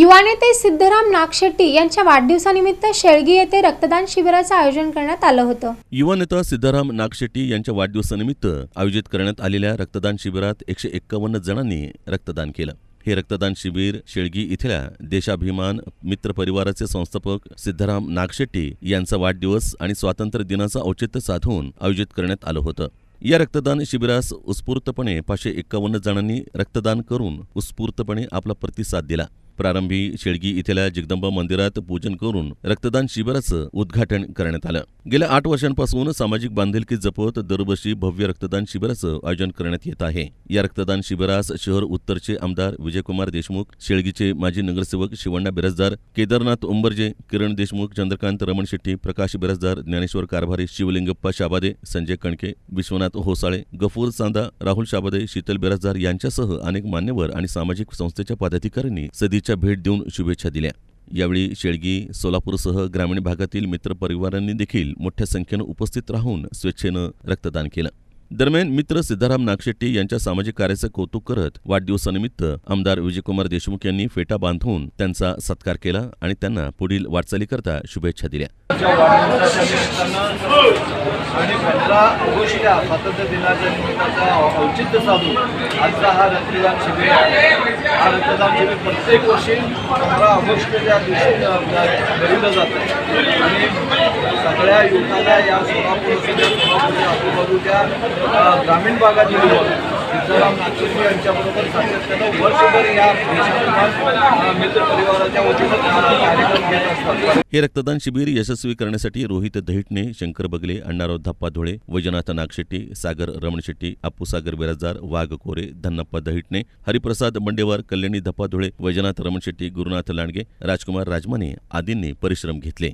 युवा नेते सिद्धराम नागशेट्टी यांच्या वाढदिवसानिमित्त शेळगी येथे रक्तदान शिबिराचं आयोजन करण्यात आलं होतं. युवा नेता सिद्धराम नागशेट्टी यांच्या वाढदिवसानिमित्त आयोजित करण्यात आलेल्या रक्तदान शिबिरात एकशे एक्कावन्न जणांनी रक्तदान केलं. हे रक्तदान शिबिर शेळगी इथल्या देशाभिमान मित्र परिवाराचे संस्थापक सिद्धराम नागशेट्टी यांचा वाढदिवस आणि स्वातंत्र्य दिनाचं औचित्य साधून आयोजित करण्यात आलं होतं. या रक्तदान शिबिरास उत्स्फूर्तपणे पाचशे एक्कावन्न जणांनी रक्तदान करून उत्स्फूर्तपणे आपला प्रतिसाद दिला. प्रारंभी शेळगी इथल्या जगदंबा मंदिरात पूजन करून रक्तदान शिबिराचं उद्घाटन करण्यात आलं. गेल्या आठ वर्षांपासून सामाजिक बांधिलकी जपत दरवर्षी भव्य रक्तदान शिबिराचं आयोजन करण्यात येत आहे. या रक्तदान शिबिरास शहर उत्तरचे आमदार विजयकुमार देशमुख शेळगीचे माजी नगरसेवक शिवण्णा बिराजदार केदारनाथ उंबरजे किरण देशमुख चंद्रकांत रमण शेट्टी प्रकाश बिराजदार ज्ञानेश्वर कारभारी शिवलिंगप्पा शाबादे संजय कणके विश्वनाथ होसाळे गफूर चांदा राहुल शाबादे शीतल बिराजदार यांच्यासह अनेक मान्यवर आणि सामाजिक संस्थेच्या पदाधिकाऱ्यांनी सदिच्छा भेट देऊन शुभेच्छा दिल्या. यावेळी शेळगी सोलापूरसह ग्रामीण भागातील मित्रपरिवारांनी देखील मोठ्या संख्येनं उपस्थित राहून स्वेच्छेनं रक्तदान केलं. दरम्यान मित्र सिद्धाराम नागशेट्टी यांच्या सामाजिक कार्याचं कौतुक करत वाढदिवसानिमित्त आमदार विजयकुमार देशमुख यांनी फेटा बांधून त्यांचा सत्कार केला आणि त्यांना पुढील वाटचालीकरता शुभेच्छा दिल्या. आणि पंधरा ऑगस्ट या स्वातंत्र्य दिनाच्या निमित्ताचा औचित्य साधून आजचा हा रक्तदान शिबिर आहे. हा रक्तदान शिबिर प्रत्येक वर्षी पंधरा ऑगस्टच्या दिवशी अ, भरवलं जातं. आणि सगळ्या युवकांना या सोलापूर सोलापूरच्या आजूबाजूच्या ग्रामीण भागातील युवक सिद्धराम नागपूरजी यांच्याबरोबर सातत्यानं वर्षभर या मित्र परिवाराच्या वतीनं कार्यक्रम घेत असतात. हे रक्तदान शिबिर यशस्वी करण्यासाठी रोहित दहिटणे शंकर बगले अण्णाराव धप्पा धुळे वैजनाथ नागशेट्टी सागर रमण शेट्टी सागर बिराजदार वाघ कोरे धन्नप्पा दहिटणे हरिप्रसाद मंडेवार कल्याणी धप्पा धुळे वैजनाथ रमण शेट्टी गुरुनाथ लांडगे राजकुमार राजमाने आदींनी परिश्रम घेतले.